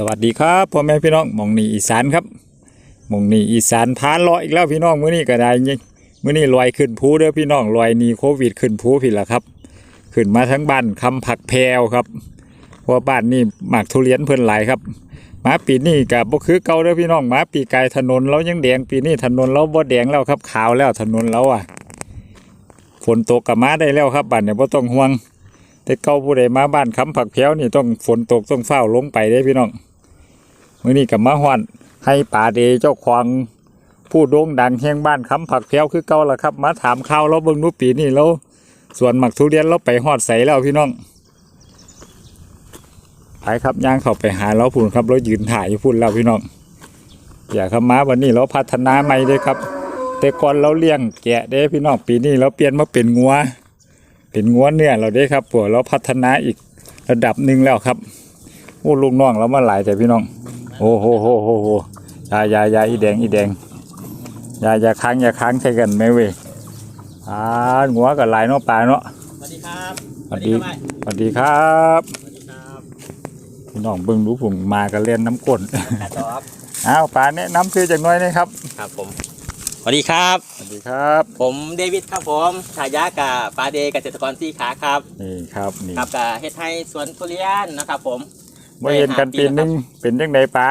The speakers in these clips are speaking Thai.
สวัสดีครับพ่อแม่พี่น้องมองนี่อีสานครับมองนี่อีสานพานลาะอีกแล้วพี่น้องมื้อนี้ก็ได้นี่มื้อนี้ลอยขึ้นภูเด้อพี่น้องลอยนีโควิดขึ้นภูพี่ละครับ ขึ้นมาทั้งบ้านคำผักแพรวครับเพราะว่าบ้านนี่หมากทุเรียนเพิ่นหลายครับมาปีนี้ก็บ่คือเก่าเด้อพี่น้องมาปีกายถนนเรายังแดงปีนี้ถนนเราบ่แดงแล้วครับขาวแล้วถนนเราอะฝนตกก็มาได้แล้วครับบ้านเนี่ยบ่ต้องห่วงแต่เก่าผู้ใดมาบ้านคำผักแพรวนี่ต้องฝนตกต้องเฝ้าลงไปได้พี่น้อง มื่อนี้กับมาฮอนให้ป่าเดเจ้าควงผู้โด่งดังแห่งบ้านคำผักแพรวคือเก่าละครับ มาถามข่าวเราเบิ่งนูปีนี่แล้วสวนหมักทุเรียนเราไปฮอดใสแล้วพี่น้องไปครับย่างเข้าไปหาเราพุ่นครับเรายืนถ่ายอยู่พุ่นแล้วพี่น้องอย่าเข้ามาวันนี้เราพัฒนาใหม่เลยครับ แต่ก่อนเราเลี้ยงแกะเด้พี่น้องปีนี้เราเปลี่ยนมาเป็นงัวเป็นงัวเนื้อเราได้ครับพวกเราพัฒนาอีกระดับหนึ่งแล้วครับโอ้ลูกน้องเรามาหลายแต่พี่น้อง โอ้โหโหโหโหอยาอยาอยาอีแดงอีแดงอยาอยาค้างอยาค้างใช่กันไหมเว้ยอ่าหัวกับลายเนาะปลาเนาะสวัสดีครับสวัสดีครับสวัสดีครับสวัสดีครับพี่น้องเบิ่งรู้ผมมากันเล่นน้ำก้นแต่ต่อครับอ้าวปลาแนะน้ำคือจากหน้อยนะครับ ครับผมสวัสดีครับ สวัสดีครับ ผมเดวิดครับผมฉายากับปาเดย์เกษตรกรสี่ขาครับนี่ครับนี่ครับกับเฮ็ดให้สวนทุเรียนนะครับผม มาเห็นกันปีนึงเป็นยังไงปลา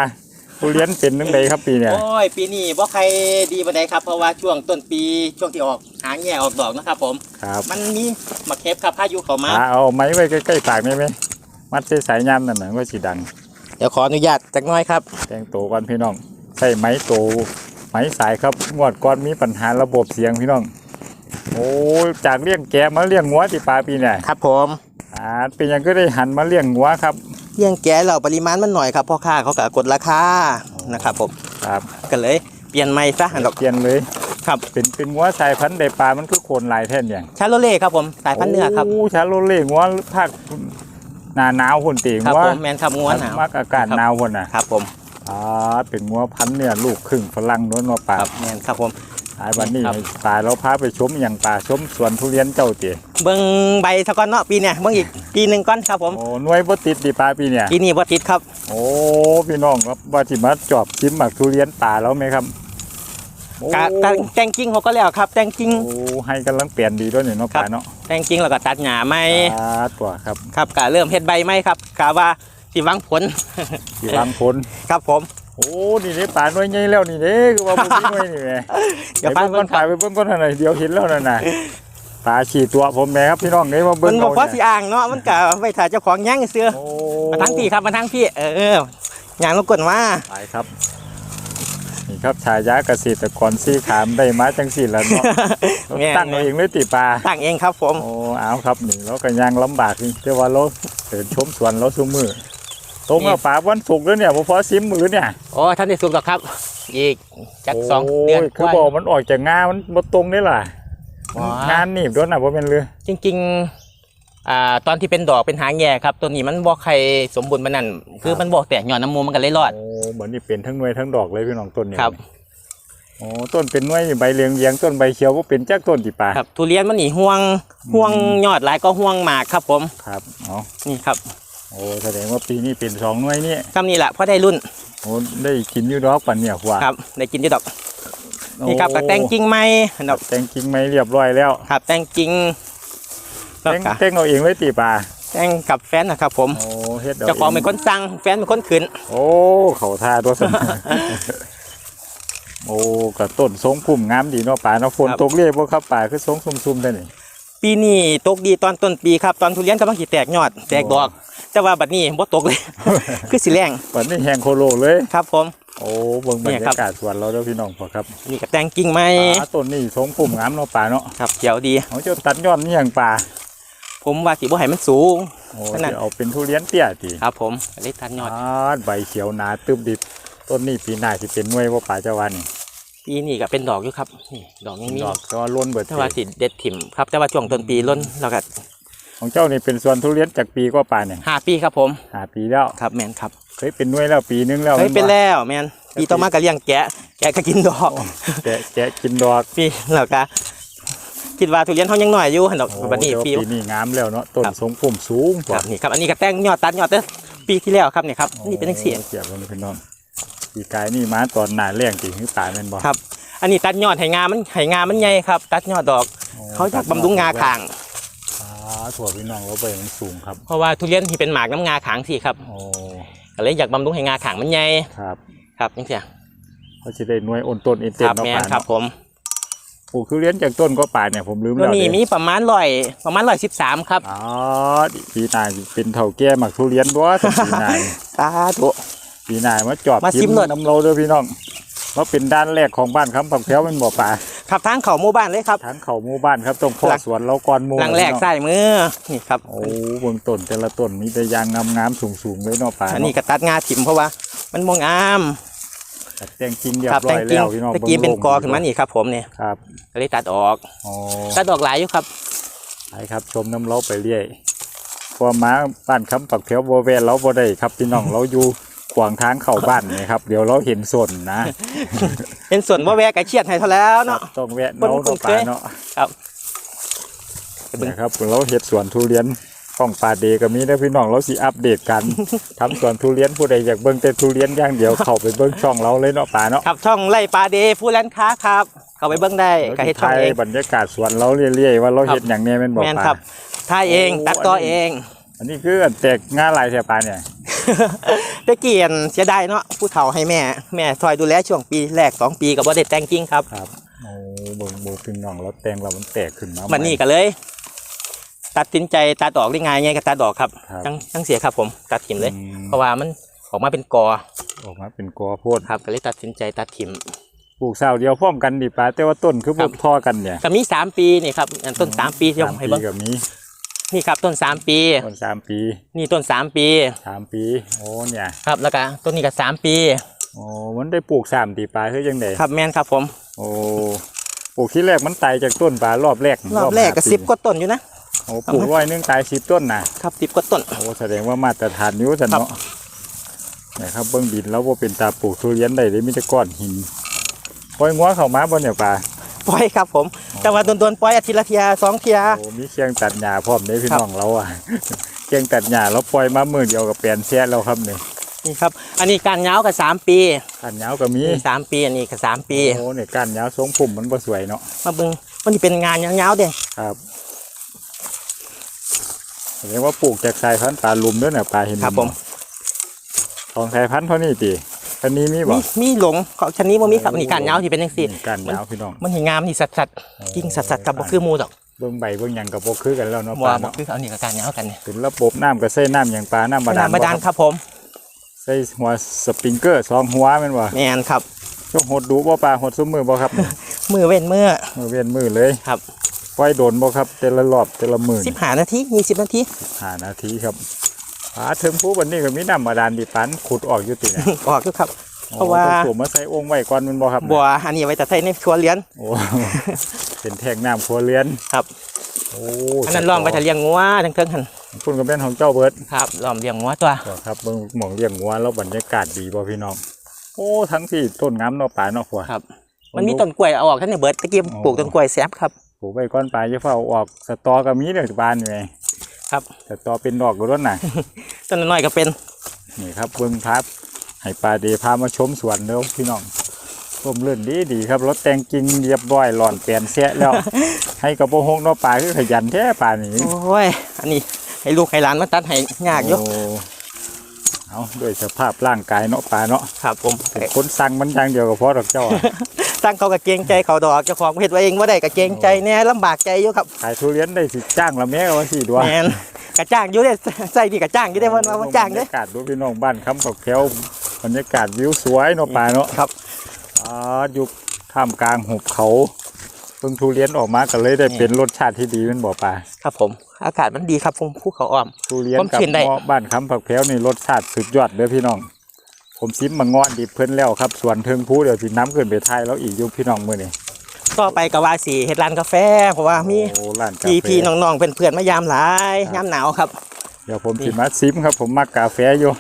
ทุเรียนเป็นยังไงครับปีเนี่ยโอ้ยปีนี้บ่ใครดีบันไดครับเพราะว่าช่วงต้นปีช่วงที่ออกหางแง่ออกดอกนะครับ ผมครับมันมีมะเข็บครับพายุเข้ามาปลาเอาไม้ไว้ใกล้ๆปากได้ไหมมัดใส่สายยามนั่นน่ะว่าสีดัง เดี๋ยวขออนุญาตจักหน้อยครับแต่งตัวก่อนพี่น้องใส่ไม้โตไม้สายครับงวดก่อนมีปัญหาระบบเสียงพี่น้อง โอ้ยจากเลี้ยงแกะมาเลี้ยงงัวที่ปลาปีเนี่ยครับ ผมอ่าเป็นหยังก็ได้หันมาเลี้ยงงัวครับ เลี้ยงแก่เราปริมาณมันหน่อยครับพ่อค้าเขาก็กดราคานะครับผมครับก็เลยเปลี่ยนใหม่ซะดอกเปลี่ยนเลยครับเป็นเป็นงัวสายพันธุ์ใดปลามันคือโคนหลายแท่นอย่างชาโลเล่ครับผมสายพันธุ์เนื้อครับโอ้ชาโลเล่งัวภาคหนาหนาวหุ่นตีครับงัวผมแมนครับง้วนหนาวมักอากาศหนาวหุ่นน่ะครับผมอ่าเป็นงัวพันธุ์เนี่ยลูกครึ่งฝรั่งโน้นว่าปลาครับแมนครับผม หายวันนี้ครับปลาเราพาไปชมอย่างปลาชมสวนทุเรียนเจ้าเตี๋ยเบิ้งใบสะก้อนเนาะปีเนี่ยเบิ้งอีกปีหนึ่งก้อนครับผม โอ้หน่วยบ่ติดดีปลาปีเนี่ย ปีนี้บ่ติดครับ โอ้พี่น้องครับว่าสิมาจอบชิมหมักทุเรียนป่าแล้วไหมครับโอ้กะกะแต่งกิ้งเขาก็แล้วครับ แต่งกิ้ง โอ้ให้กำลังเปลี่ยนดีด้วยเนี่ยเนาะครับ ป่าเนาะแต่งกิ้งแล้วก็ตัดหญ้าใหม่อ่าตัวครับครับกะเริ่มเฮ็ดใบใหม่ครับกะว่าสิหวังผลสีวางผลครับผม โอ้นี่เด้ป่าหน่วยใหญ่แล้วนี่เด้คือว่าบ่มีหน่วยนี่แหมเดี๋ยวไปฟังเบิ่งเบิ่ก่องนคป่ารับไปเบิ่งก่อนหน่อยเดี๋ยวเห็นแล้วนั่นน่ะป่าฉี่ตัวผมแม่ครับพี่น้องเอ้ยมาเบิ่มังนบ่เอาพอสิเนี่ยอ่างเนาะมันกะไว้ถ่ายเจ้าของย่างเสือโอ้มาทั้งพี่ครับมาทั้งพี่เอออย่างรบกวนว่าไปครับนี่ครับชายาเกษตรกรซี่ขามได้มาจังสี่แล้วเนาะแม่นตั้งเอาเองเลยติป่าตั้งเองครับผมโอ้เอาครับนี่เราก็ยังลำบากนี่แต่ว่าเราเดินชมสวนเราซุมือ ตรงกับป่าวันศุกร์แล้วเนี่ยบ่พอซิมมือเนี่ยโอ้ท่านได้สุกดอกครับ อีกจักสองโเดือนคือบอกมันออกจากงา มันบ่ตรงนี่ล่ะว้างงานหนีบด้วยน่ะบ่เป็นเรือจริง ๆอ่าตอนที่เป็นดอกเป็นหางแย่ครับตัวนี้มันบ่ใครสมบูรณ์มันนั่นคือมันบ่แตกหย่อนน้ำมูมันก็เลยรอดโอ้เหมือนนี่เป็นทั้งหน่วยทั้งดอกเลยพี่น้องต้นนี่ครับโอ้ต้นเป็นหน่วยนี่ใบเหลียงเลียงต้นใบเขียวก็เป็นจักต้นติป่าครับทุเรียนมันนี่ห่วงห่วงยอดหลายก็ห่วงหมากครับผมครับอ๋อนี่ครับ โอ้แสดงว่าปีนี้เป็นสองหน่วยนี่คำนี้แหละพอได้รุ่นโอ้ได้กินอยู่ดอกปันเนี่ยหัวครับ ได้กินที่ดอกโอ้นี่ครับกับแต่งกิ่งไม้ดอกแต่งกิ่งไม้เรียบร้อยแล้วครับ แต่งกิ่งแล้วแต่งก็แต่งเอาเองเลยติป่าแต่งกับแฟนนะครับ ผมโอ้เฮ็ดเจ้าของเป็นคนสั่งแฟนเป็นคนขืนโอ้เขาท่าตัวสนโอ้กับต้นทรงพุ่มงามดีเนาะป่าเนาะฝนตกเรียบบ่ครับป่าคือทรงซุ่มๆได้นี่ปีนี้ตกดีตอนต้นปีครับ ตอนทุเรียนกำลังสิแตกยอด แตกดอก แต่ว่าบัดนี้บ่ตกเลย คือสิแรงวันนี้แห้งโคโลเลย ครับผม โอ้เบิ่งบรเนี่รยครับยากาศสวนเราเด้อพี่น้องพอครับนี่กับแต่งกิ่งไม้ป่าต้นนี้ทรงพุ่มงามเนาะป่าเนาะครับเขียวดี เขาจะตัดยอดนี่อย่างป่าผมว่าสิบ่ให้มันสูง โอ้ขนาด จะเอาเป็นทุเรียนเตี้ยติครับผมเลยทันยอดอ่าใบเขียวหนาตึบดิบต้นนี้ปีหน้าสิเป็นหน่วยบ่ป่าเจ้าวันนี่ปีนี้ก็เป็นดอกอยู่ครับนี่ดอกยังมีดอกก็ล้นเบิดแต่ว่าสิเด็ดถิ่มครับแต่ว่าช่วงต้นปีล้นเราก็ ของเจ้านี่เป็นสวนทุเรียนจากปีก็ป่าเนี่ยห้าปีครับผมหาปีแล้วครับแมนครับเคยเป็นหน่วยแล้วปีนึงแล้วเคยเป็นบ่แล้วแมนปีต่อมาก็เลี้ยงแกะ แกะก็กินดอกแกะแกะกินดอกปีแล้วก็คิดว่าทุเรียนเขายังน้อยอยู่หั่นดอกโอ้บัดนี้แต่ว่าปีปีนี้งามแล้วเนาะต้นครับทรงพุ่มสูงกครัว่าบนี่ครับอันนี้ก็แต่งยอดตัดยอดเด้อปีที่แล้วครับเนี่ยครับนี่เป็นจังซี่เสียบเลยพี่น้องปีกายนี่มาตอนหนาแรงจริงคือป่าแม่นบ่ครับ อันนี้ตัดยอดไหงามันไหงามันใหญ่ครับ ตัดยอดดอกโอ้เขาอยากบำรุงงาขางอ่า ถั่วพี่น้องเราไปมันสูงครับเพราะว่าทุเรียนที่เป็นหมากน้ำงาขางสิครับโอ้ก็เลยอยากบำรุงให้งาขางมันใหญ่ครับครับจังซี่เขาจะได้หน่วยอ้นต้นเอ็นคเต็มรับเนาะแม่นป่าครับเนาะผมปลูกทุเรียนจากต้นก็ป่าเนี่ยผมลืมตัวแล้วนี้เด้มีประมาณร้อยประมาณร้อยสิบสามครับอ๋อปีหน้าสิเป็นเถ่าแก่หมักทุเรียนบ่สักปีหน้าสาธุปีหน้ามาจอบมาซิมหน่อยน้ำเราเด้อพี่น้อง เราเป็นด้านแรกของบ้านคำปักแถวเป็นบ่อป่าขับทางเขาหมู่บ้านเลยครับ ทางเขาหมู่บ้านครับต้องพ่อหลัง สวนเราก่อนหมู่หลังแรกพี่น้องใส่มือนี่ครับโอ้เบื้องต้นแต่ละต้นมีแต่ยางงามๆสูงๆเลยเนาะป่าอันนี้เนาะก็ตัดงาถิ่มเพราะว่า มันมองงามตัดแต่งจริงเรียครับบร้แต่อยงจริงแล้วพี่น้องตะกี้เป็นกอบิ่งขึ้นมานี่ครับ ผมเนี่ยครับก็เลยตัดออกอ๋อตัดออกหลายอยู่ครับ ไปครับชมน้ำเราไปเรื่อยพอมาบ้านคำปักแถวบ่แวนเราบ่ได้ครับพี่น้องเราอยู่ ขวางทางเข้าบ้านนี่ครับ เดี๋ยวเราเห็นส่วนนะเป็นส่วนว่าแวะกระเชียดให้เท่าแล้วเนาะต้องแวะคนเนาะคุ้เนาะนเคป่ายเนาะครับไปเบิ่งนะครับเราเห็ดสวนทุเรียนของป่าเดก็มีนะพี่น้องเราสิอัปเดตกันทำสวนทุเรียนผู้ใดอยากเบิ่งแต่ทุเรียนอย่างเดียวเข้าไปเบิ่งช่องเราเลยเนาะป่าเนาะครับช่องไล่ปลาเดย์ผู้ร้านค้าครับ เข้าไปเบิ้งได้ก็เฮ็ดช่องถ่ายเองบรรยากาศสวนเราเรื่อยๆว่าเราครับเห็ดอย่างเนี้ยเป็นบอกแมนป่าครับถ่ายเองโอ้ตัดต่ออันนี้เอง อันนี้คืออันแตกง่าลายแถวป่าเนี่ย ตะเกียนเสียดายเนาะผู้เฒ่าให้แม่ แม่ซอยดูแลช่วงปีแรกสองปีกับบ่ได้แต่งจริงครับครับโอ้เบิ่งเบิ่งพี่น้องเราแต่งเรามันแตกขึ้นมามันนี่ก็เลย ตัดสินใจตัดออกได้ไงไงก็ตัดออกครับครับจังจังเสียครับผมตัดถิ่มเลยอืมเพราะว่ามันออกมาเป็นกอ ออกมาเป็นกอโพดครับก็เลยตัดสินใจตัดถิ่มปลูกเศร้าเดียวพร้อมกันดิป่าแต่ว่าต้นคือครัพวบกท่อกันเนี่ยก็มีสามปีนี่ครับอันต้นสามปีที่ผมสามให้ปีเบิ้งกับมี นี่ครับต้นสามปี ต้นสามปีนี่ต้นสามปีสามปี โอ้เนี่ยครับแล้วก็ต้นนี้ก็สามปีโอ้มันได้ปลูกสามตีปลาคือยังไงครับแมนครับผม โอ้ปลูกที่แรกมันตายจากต้นปลารอบแรกรอบแรกก็ห้าปีสิบกว่าต้นอยู่นะโอ้ปลูกร้อยหนึงตายสิบต้นนะครับสิบกว่าต้นโอ้แสดงว่ามาตรฐานนิ้วสันครับเนาะนะครับเบื้องดินแล้วว่าเป็นตาปลูกทุเรียนได้เลยมีแต่ก้อนหินปล่อยงัวเข้ามาบนเนี่ยปลา ปล่อยครับผมแต่ว่าโดนๆปล่อยอาทิตย์ละเทียสองเทียโอ้มีเคียงตัดหญ้าพร้อมได้พี่ครับน้องเราอะเคียงตัดหญ้าแล้วปล่อยมามือเดียวกับแปลนแซ่แล้วครับเนี่ยนี่ครับ อันนี้การเงาวกับสามปีก้านยาวก็มีนี่สามปีอันนี้กับสามปีโอ้เนี่ยก้านยาวทรงผมมันบ่สวยเนาะมาเบิ่งมันจะเป็นงานยาวๆเด้ครับแสดงว่าปลูกจากสายพันธุ์ปลาลุมด้วยเนี่ยปลาเห็นครับผมของสายพันธุ์เท่านี้ติ อันนี้มีบ่มีมีหลงของชนนี้บ่มีครับอันนี้การเงาวที่เป็นจังซี่นี่ก้านยาวพี่น้องมันเห็นงามนี่สัดๆกิ่งสัดๆกับบ่คือหมูดอกเบิ่งใบเบิ่งหยังกับบ่คือกันแล้วเนาะบ่ปลาบ่เนาะคือเอานี่กับการเงาวกันนี่เป็นระบบน้ำก็ใส่น้ำอย่างปลาน้ำบาดาลน้ำบาดาลบ่ครับผมใส่หัวสปริงเกอร์สองหัวแม่นบ่แม่นครับต้องหดดูบ่ปลาหดซุมือบ่ครับมือเว้นมือมือเว้นมือเลยครับปล่อยโดนบ่ครับแต่ละรอบแต่ละมื้อ15นาที20นาทีห้านาทีครับ ปลาถึงผู้วันนี้ก็มีน้ำบาดาลดิปันขุดออกอยู่ติเนี่ยออกอยู่ครับ เพราะว่าโอ้ต้องสวมมาใส่องค์ไว้ก่อนแมันบ่ครับบัวอันนี้ไว้แต่ใส่ในครัวเรือนโอ้เป็นแท่งน้ำครัวเรือนครับโอ้อันนั้นล้อมไว้แต่เลี้ยงงัวทั้งเทิงหันคุณก็เป็นของเจ้าเบิร์ดครับล้อมเลี้ยงงัวตัวครับเบิ่งหมองเลี้ยงงัวแล้วบรรยากาศดีบ่พี่น้องโอ้ทั้งที่ต้นงามเนาะป่าเนาะผัวครับ มันมีต้นกล้วยเอาออกท่านในเบิร์ดตะกี้ปลูกต้นกล้วยแซบครับปลูกไว้ก่อนปลาจะเฝ้าเอาออกสตอก็มีเด้อบ้านนี่ไง ครับสตอเป็นดอกก็ร้นน่ะต้นน้อยๆก็เป็นนี่ครับเบิ่งภาพให้ปลาเดพามาชมสวนเด้อพี่น้องร่มรื่นดีดีครับรถแต่งกิ่งเรียบร้อยหล่อนเปลี่ยนแซะแล้ว ให้กับโปหงเนาะปลาคือขยันแท้ปลานี่โอ้ยอันนี้ให้ลูกให้หลานมาตัดให้ยากอยู่โเอาด้วยสภาพร่างกายเนาะปลาเนาะครับผมเป็นคนสั่งมันอย่างเดียวก็พอดอกเจ้า อะตั้งเขากะเกรงใจเขาดอกเจ้าของเฮ็ดไว้เองว่าได้กะเกรงใจแน่ลำบากใจอยู่ครับขายทุเรียนได้สิจ้างละแม่ว่าสิดัวแมนกะจ้างอยู่ได้ใส่ดีกะจ้างอยู่ได้เพิ่นว่าบ่จ้างบรเด้รยากาศดูพี่น้องบ้านคำตกแถวบรรยากาศวิวสวยเนาะปลาเนาะครับอ่าอยู่ท่ามกลางหุบเขาเพิ่งทุเรียนออกมาก็เลยได้เป็นรสชาติที่ดีเป็นบ่อปลาครับผม อากาศมันดีครับผมภูเขาอ้อมทุเรียนผมกับชิมได้เงาะบ้านคำผักแพรวนี่รสชาติสุดยอดเด้อพี่น้อง ผมซิมมางอนดิบเพิ่นแล้วครับส่วนเทิงผู้เดี๋ยวสิน้ำขึ้นไปไทยแล้วอีกอยุพี่น้องมื้อนี้ต่อไปก็ว่าสิเฮ็ดร้านกาแฟ เพราะว่ามีโอ้ร้านกาพี่แฟพี่ๆน้องๆเพื่อนๆมายามหลายยามหนาวครับ เดี๋ยวผมสิมาซิมครับ ผมมักกาแฟอยู่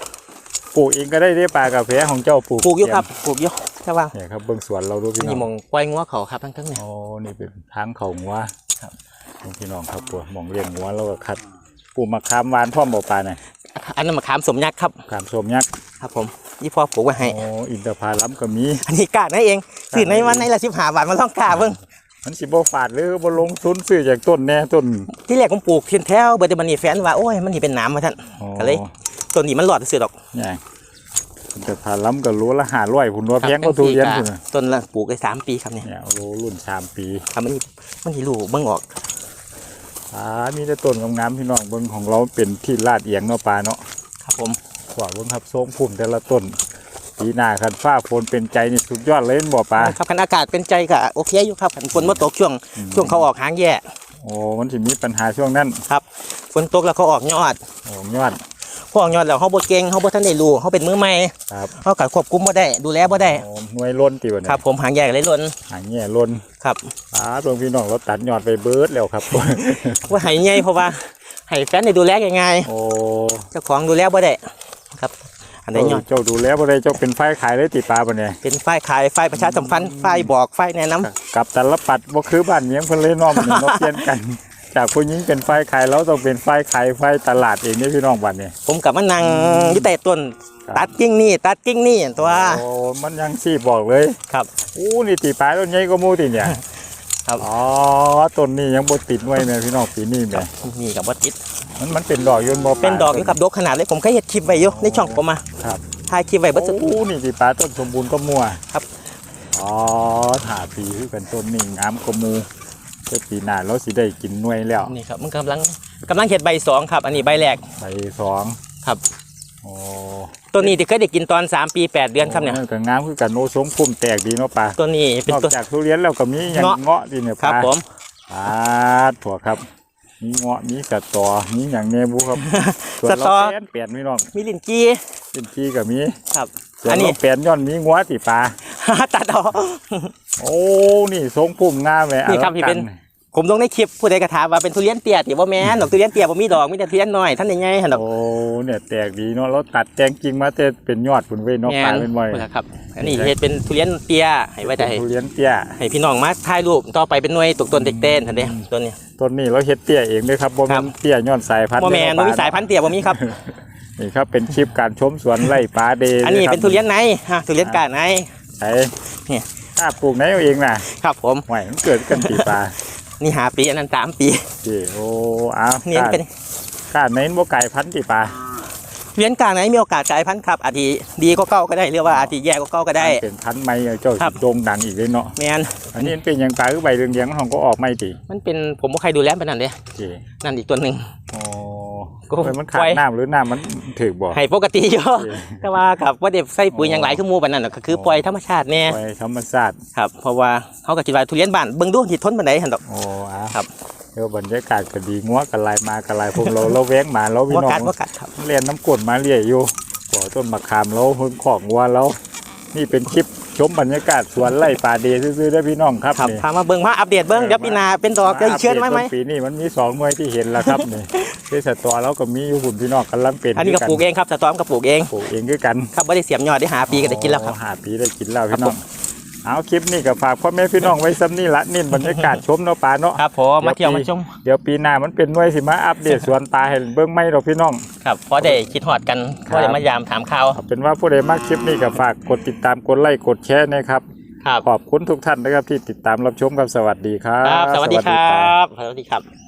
ปลูกเองก็ได้เด้ปลากาแฟของเจ้าปลูกปลูกอยู่ครับปลูกอยู่แต่ว่าเนี่ยครับเบิ่งสวนเราดูพี่น้นี่องมองปล่อยงัวเขาครับทั้งทั้งเนี่ยโอ้นี่เป็นทางเขางัวครับของพี่น้องครับปวมองเลี้ยงงัวแล้วก็คัดปลูกมะขามหวานพร้อมบ่ปลาเนี่ยอันนั้นมะขามสมยักษ์ครับขามสมยักษ์ครับผม ยี่พ่อปลูกไว้ให้โอ้อินทผลัมก็มี อันนี้กาดนั่นเองซื้อในวันในละสิบห้าบาทมาลองกาเบิ่งมันสิบ่ฝาดหรือบ่ลงทุนซื้อจากต้นแน่ต้น ที่แรกผมปลูกเทียนแถวเบอร์เดบันนี่แฟนว่าโอ้ยมันนี่เป็นน้ำมาท่านอ๋อก็เลยต้นนี้มันหลอดซื้อดอกเนี่ยอินทผลัมก็โลละ500พุ่นว่าแพงกว่าทุเรียนพุ่นน่ะต้นละปลูกได้สามปีครับเนี่ยเนี่ยโลรุ่นสามปีครับมันนี่มันนี่ลูกเบิ่งออกอ่ามีแต่ต้นงามๆพี่น้องเบิ่งของเราเป็นที่ลาดเอียงเนาะปลาเนาะครับผม ขวาเบิ่งครับทรงพุ่มแต่ละต้นปีหน้าคันฟ้าฝนเป็นใจนี่สุดยอดเลยเห็นบ่ปลาครับคันอากาศเป็นใจก็โอเคอยู่ครับคันฝนมาตกช่วงช่วงเขาออกหางแย่โอ้มันสิมีปัญหาช่วงนั้นครับฝนตกแล้วเขาออกยอดโอ้ยอดพอออกยอดแล้วเขาบ่เก่งเขาบ่ทันได้รู้เขาเป็นมือใหม่ครับเขาก็ควบคุมบ่ได้ดูแลบ่ได้โอ้หน่วยล้นติบ่เนี่ยครับ ผมหางแย่ก็เลยหล่นหางแง่ล้นครับอ่าตรงพี่น้องเราตัดยอดไปเบิดแล้วครับ ว่าให้ใหญ่เพราะว่าให้แฟนได้ดูแลง่ายโอ้ๆเจ้าของดูแลบ่ได้ ครับ อันใดยอดเจ้าดูแลบ่ได้เจ้าเป็นไฟขายเลยติปลาบ่เนี่ยเป็นฝ่ายขายฝ่ายประชาสัมพันธ์ฝ่ายบอกฝ่ายแนะนำกับแต่ละปัดบ่คือบ้านเมียงเพิ่นเลยเน้อมันเนาะเปลี่ยนกัน จากผู้หญิงเป็นไฟขายแล้วต้องเป็นไฟขายไฟตลาดเองนี่พี่น้องบัดเนี่ยผมกับมันนั่งอยู่ใต้ต้นครับตัดกิ่งนี่ตัดกิ่งนี่ตัวโอ้มันยังสิบอกเลยครับอู้นี่ติปลาต้นใหญ่กว่าหมู่ติเนี่ยครับอ๋อต้นนี้ยังบ่ติดหน่วยแม่พี่น้องปีนี้แม่นี่กับวัดติด มันมันเป็นดอกยนต์บ่ปลาเป็นดอกอยู่กับดกขนาดเลยผมเคยเห็นคลิปไว้อยู่ในช่องผมมาครับถ่ายคลิปไว้เบิดสุดโอ้นี่ติปลาต้นสมบูรณ์ก็มัวครับอ๋อถาปีคือเป็นต้นนี่งามกว่าหมู่แต่ปีหน้าเราสิได้กินหน่วยแล้วนี่ครับมันกำลังกำลังเห็ดใบสองครับ อันนี้ใบแรกใบสองครับโอ้ตัวนี้ที่เคยได้กินตอน 3 ปี 8 เดือนครับเนี่ยโก็งามคือกันโนสงพุ่มแตกดีเนาะปลาตัวนี้เป็นนอกตัวจากทุเรียนแล้วก็มีอย่างเงาะเงาะดีเนี่ยปครับลาผมปลาถั่วครับ มีเงาะมีกระตอมีอย่างแนบุครับส่วนสตอเราแปลนเปลี่ยนพี่น้องมีลิ้นจี้เป็นที่ก็มีครับส่วนอันนี้เราแปลนย้อนมีงัวติปลาตัดออกโอ้นี่ทรงพุ่มงามเลยนี่ครับอลังที่กัเป็น ผมลงในคลิปผู้ใดกระถามว่าเป็นทุเรียนเตี้ยที่ว่าแม่นดอกทุเรียนเตี้ยบ่มีดอกมีแต่ทุเรียนน้อยท่านยังไงหั่นดอก โอ้เนี่ยแตกดีเนาะเราตัดแตงจริงมาแต่เป็นยอดผุนเว้ยเนาะแม่ปลานเป็นไว้พุ่นล่ะครับอันนี้เฮ็ดเป็นทุเรียนเตี้ยให้ไว้ได้ให้ทุเรียนเตี้ยให้พี่น้องมาถ่ายรูปต่อไปเป็นหน่วยตกต้นเด็กเต้นท่านเด้ตัวนี้ ต้นนี้เราเฮ็ดเตี้ยเองเลยครับบ่ครัแม่บ นเตี้ยย้อนสายพันธุ์บ่แม่นเด้บ่อมีสายพันธุ์เตี้ยบ่มีครับ นี่ครับเป็นคลิปการชมสวนไร่ปลาเดย์อันนี้ะคบเป็นทุเรียนไหนฮะทุเรียนกาไหน ไอ้เนี่ยถ้าปลูกไหนเอาเองน่ะครับผมไหวมันเกิดกันปีปลา นี่หาปีอันนั้นสามปีเจโอ้อ้าวเนี่ยเป็นกล้าเน้นบ่ไก่พันธุ์ปีปลาทุเรียนกาไหนมีโอกาสกลายพันธุ์ครับ อาจจะดีก็เก่าก็ได้หรือว่าอาจจะแย่ก็เก่าก็ได้มันเป็นพันธุ์ใหม่เจ้าครับโด่งดังอีกเลยเนาะแม่นอันนี้มันเป็นหยังปลาคือใบเรืองเรียงๆของก็ออกไม่ติมันเป็นผมบ่ใครดูแลปานนั้นเด้เจนั่นอีกตัวหนึงโอ้ ก็เฮ้ยมันขาปล่ดอยน้ำหรือน้ำมันถึกบ่ให้ปกติอยู่เจแต่ว่ากับว่าเด็ใส่ปุ๋ยอย่างไรคือหมู่ปานนั้นน่ะก็คือปล่อยธรรมชาติแน่ไปธรรมชาติครับเพราะว่าเขาก็คิดว่าทุเรียนบ้านเบิ่งดูที่ทนปานใดหั่นดอกโอ้อ้าวครับเดี๋ยวบรรยากาศก็ดีงัวกันลายมากันลายผมเราเราแว้งหมาเราพี่บ่น้อกัดงบ่กัดครับเรียนน้ำกรดมาเรียอยู่บ่อต้นมะขามแล้วหุ่นของวัวแล้วนี่เป็นคลิป ชมบรรยากาศสวนไร่ป่าเดซื่อๆได้อพี่น้องครับครับนี่ พามาเบิ่งมาอัปเดตเบิ่งเดี๋ยวปีหน้าเป็นดอกเดี๋ยวอีกเชิญไว้ไหมต้นปีนี้มันมีสองหน่วยที่เห็นแล้วครับนี่ ที่สตอแล้วก็มีอยู่หุ่นพี่น้องกำลังเป็นอันนี้ก็ปลูกเองครับสตอมก็ปลูกเองปลูกเองด้วยกันครับบ่ได้เสียมยอดได้หาปีก็ได้กินแล้วครับ โอ้หาปีได้กินแล้วพี่น้องครับผมเอาคลิปนี้ก็ฝากพ่อแม่พี่น้องไว้ซ้ำนี่ละนี่บรรยากาศชมเนาะป่าเนาะ ครับผมมาเที่ยวมาชม เดี๋ยวปีหน้ามันเป็นหน่วยสิมาอัปเดตสวนปลาให้เบิ่งไม่ดอกพี่น้อง ครับพอได้คิดฮอดกันครับพอได้มายามถามข่าวเอาเป็นว่าผู้ใดมากคลิปนี้ก็ฝากกดติดตามกดไลค์กดแชร์นะครับครับขอบคุณทุกท่านนะครับที่ติดตามรับชมครับสวัสดีครับ ครับ สวัสดีครับ สวัสดีครับ